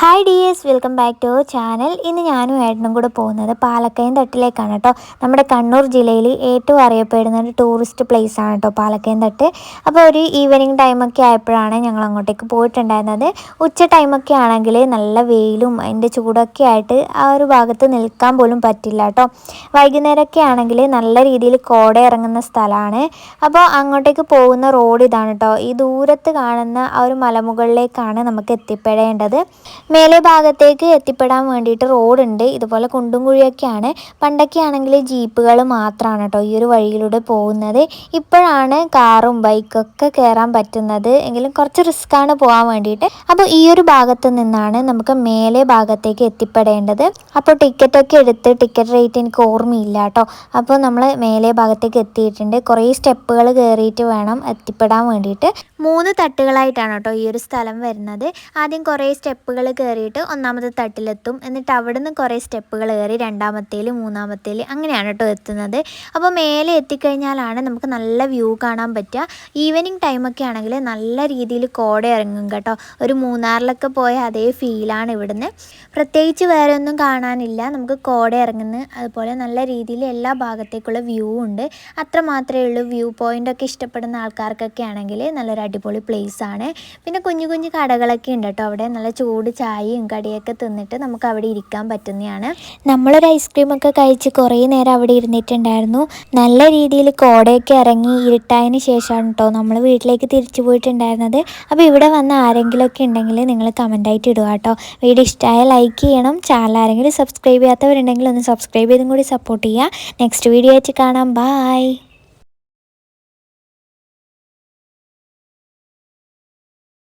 Hi D S welcome back to our channel ഇന്ന് ഞാനും ഏട്ടനും കൂടെ പോകുന്നത് പാലക്കയം തട്ടിലേക്കാണ് കേട്ടോ. നമ്മുടെ കണ്ണൂർ ജില്ലയിൽ ഏറ്റവും അറിയപ്പെടുന്ന ഒരു ടൂറിസ്റ്റ് പ്ലേസ് ആണ് കേട്ടോ പാലക്കയം തട്ട്. അപ്പോൾ ഒരു ഈവനിങ് ടൈമൊക്കെ ആയപ്പോഴാണ് ഞങ്ങൾ അങ്ങോട്ടേക്ക് പോയിട്ടുണ്ടായിരുന്നത്. ഉച്ച ടൈമൊക്കെ ആണെങ്കിൽ നല്ല വെയിലും അതിന്റെ ചൂടൊക്കെ ആയിട്ട് ആ ഒരു ഭാഗത്ത് നിൽക്കാൻ പോലും പറ്റില്ല കേട്ടോ. വൈകുന്നേരമൊക്കെ ആണെങ്കിൽ നല്ല രീതിയിൽ കോട ഇറങ്ങുന്ന സ്ഥലമാണ്. അപ്പോൾ അങ്ങോട്ടേക്ക് പോകുന്ന റോഡ് ഇതാണ് കേട്ടോ. ഈ ദൂരത്ത് കാണുന്ന ആ ഒരു മലമുകളിലേക്കാണ് നമുക്ക് എത്തിപ്പെടേണ്ടത്. മേലെ ഭാഗത്തേക്ക് എത്തിപ്പെടാൻ വേണ്ടിയിട്ട് റോഡുണ്ട്. ഇതുപോലെ കുണ്ടും കുഴിയൊക്കെയാണ്. പണ്ടൊക്കെ ആണെങ്കിൽ ജീപ്പുകൾ മാത്രമാണ് കേട്ടോ ഈ ഒരു വഴിയിലൂടെ പോകുന്നത്. ഇപ്പോഴാണ് കാറും ബൈക്കൊക്കെ കയറാൻ പറ്റുന്നത്. എങ്കിലും കുറച്ച് റിസ്ക്കാണ് പോകാൻ വേണ്ടിയിട്ട്. അപ്പോൾ ഈ ഒരു ഭാഗത്ത് നിന്നാണ് നമുക്ക് മേലെ ഭാഗത്തേക്ക് എത്തിപ്പെടേണ്ടത്. അപ്പോൾ ടിക്കറ്റൊക്കെ എടുത്ത് ടിക്കറ്റ് റേറ്റ് എനിക്ക് ഓർമ്മയില്ല കേട്ടോ. അപ്പോൾ നമ്മൾ മേലെ ഭാഗത്തേക്ക് എത്തിയിട്ടുണ്ട്. കുറേ സ്റ്റെപ്പുകൾ കയറിയിട്ട് വേണം എത്തിപ്പെടാൻ വേണ്ടിയിട്ട്. മൂന്ന് തട്ടുകളായിട്ടാണ് കേട്ടോ ഈ ഒരു സ്ഥലം വരുന്നത്. ആദ്യം കുറേ സ്റ്റെപ്പുകൾ കയറിയിട്ട് ഒന്നാമത്തെ തട്ടിലെത്തും. എന്നിട്ട് അവിടുന്ന് കുറേ സ്റ്റെപ്പുകൾ കയറി രണ്ടാമത്തേൽ മൂന്നാമത്തേൽ അങ്ങനെയാണ് കേട്ടോ എത്തുന്നത്. അപ്പോൾ മേലെ എത്തിക്കഴിഞ്ഞാലാണ് നമുക്ക് നല്ല വ്യൂ കാണാൻ പറ്റുക. ഈവനിങ് ടൈമൊക്കെ ആണെങ്കിൽ നല്ല രീതിയിൽ കോട ഇറങ്ങും കേട്ടോ. ഒരു മൂന്നാറിലൊക്കെ പോയ അതേ ഫീലാണ് ഇവിടുന്ന്. പ്രത്യേകിച്ച് വേറെ ഒന്നും കാണാനില്ല. നമുക്ക് കോട ഇറങ്ങുന്ന അതുപോലെ നല്ല രീതിയിൽ എല്ലാ ഭാഗത്തേക്കുള്ള വ്യൂ ഉണ്ട്. അത്ര മാത്രമേ ഉള്ളൂ. വ്യൂ പോയിന്റൊക്കെ ഇഷ്ടപ്പെടുന്ന ആൾക്കാർക്കൊക്കെ ആണെങ്കിൽ നല്ലൊരു അടിപൊളി പ്ലേസ് ആണ്. പിന്നെ കുഞ്ഞു കുഞ്ഞു കടകളൊക്കെ ഉണ്ട് കേട്ടോ അവിടെ. നല്ല ചൂട് ചായയും കടിയൊക്കെ തിന്നിട്ട് നമുക്ക് അവിടെ ഇരിക്കാൻ പറ്റുന്നതാണ്. നമ്മളൊരു ഐസ്ക്രീമൊക്കെ കഴിച്ച് കുറേ നേരം അവിടെ ഇരുന്നിട്ടുണ്ടായിരുന്നു. നല്ല രീതിയിൽ കോടയൊക്കെ ഇറങ്ങി ഇരുട്ടായതിന് ശേഷമാണ് കേട്ടോ നമ്മൾ വീട്ടിലേക്ക് തിരിച്ചു പോയിട്ടുണ്ടായിരുന്നത്. അപ്പോൾ ഇവിടെ വന്ന ആരെങ്കിലുമൊക്കെ ഉണ്ടെങ്കിൽ നിങ്ങൾ കമന്റായിട്ട് ഇടുക കേട്ടോ വീഡിയോ ഇഷ്ടമായ ലൈക്ക് ചെയ്യണം. ചാനൽ ആരെങ്കിലും സബ്സ്ക്രൈബ് ചെയ്യാത്തവരുണ്ടെങ്കിൽ ഒന്ന് സബ്സ്ക്രൈബ് ചെയ്തും കൂടി സപ്പോർട്ട് ചെയ്യുക. നെക്സ്റ്റ് വീഡിയോ ആയിട്ട് കാണാം. ബായ്